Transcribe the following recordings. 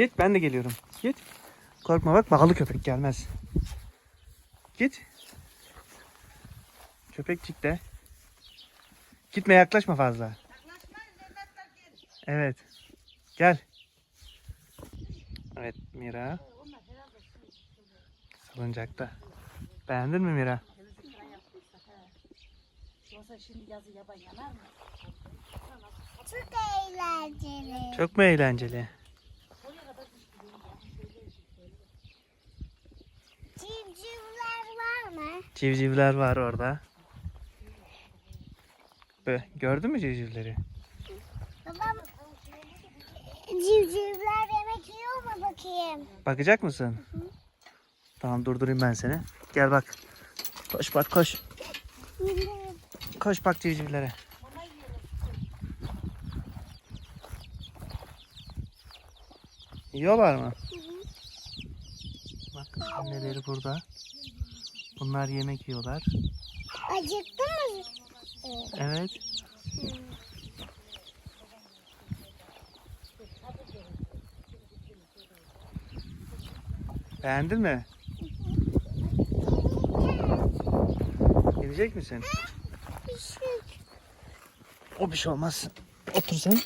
Git ben de geliyorum. Git. Korkma bak bağlı köpek gelmez. Git. Köpekçik de. Gitme yaklaşma fazla. Evet. Gel. Evet Mira. Salıncakta. Beğendin mi Mira? Çok eğlenceli. Çok mu eğlenceli? Civcivler var mı? Civcivler var orada. Be, gördün mü civcivleri? Babam civcivler yemek yiyor mu bakayım? Bakacak mısın? Tamam durdurayım ben seni. Gel bak. Koş bak koş. Koş bak civcivlere. Yiyorlar mı? Bak anneleri burada. Bunlar yemek yiyorlar. Acıktı mı? Evet. Beğendin mi? Yiyecek misin? O bir şey olmaz. Otur sen.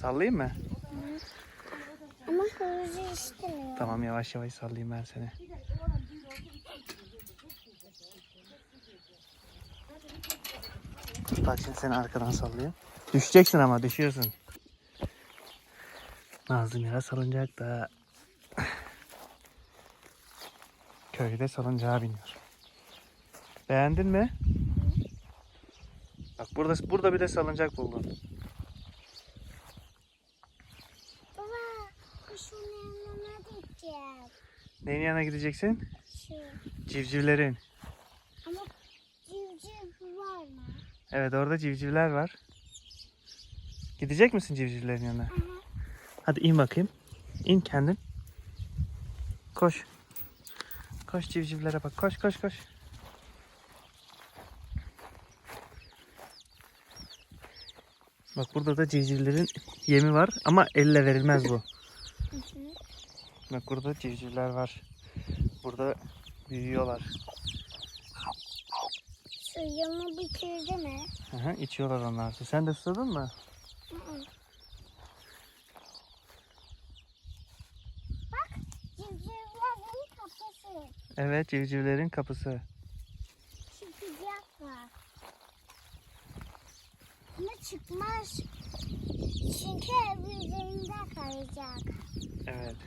Sallayayım mı? Ama hızlı istemiyor. Tamam yavaş yavaş sallayayım ben seni. Bak şimdi seni arkadan sallayayım. Düşeceksin ama düşüyorsun. Nazlı Mira salıncak da köyde salıncağa biniyor. Beğendin mi? Bak burada burada bir de salıncak buldum. Yanına gideceğim. Neyin yanına gideceksin? Şu. Civcivlerin. Ama civciv var mı? Evet orada civcivler var. Gidecek misin civcivlerin yanına? Aha. Hadi in bakayım. İn kendin. Koş. Koş civcivlere bak. Koş koş koş. Bak burada da civcivlerin yemi var ama elle verilmez bu. Hı hı. Bak burada civcivler var. Burada büyüyorlar. Suyumu bitirdi mi? Hı hı, içiyorlar onlar. Sen de susadın mı? Hı hı. Bak, civcivlerin kafası. Evet civcivlerin kapısı. Çıkacak var. Ama çıkmaz. Çünkü ev üzerinde kalacak. Evet.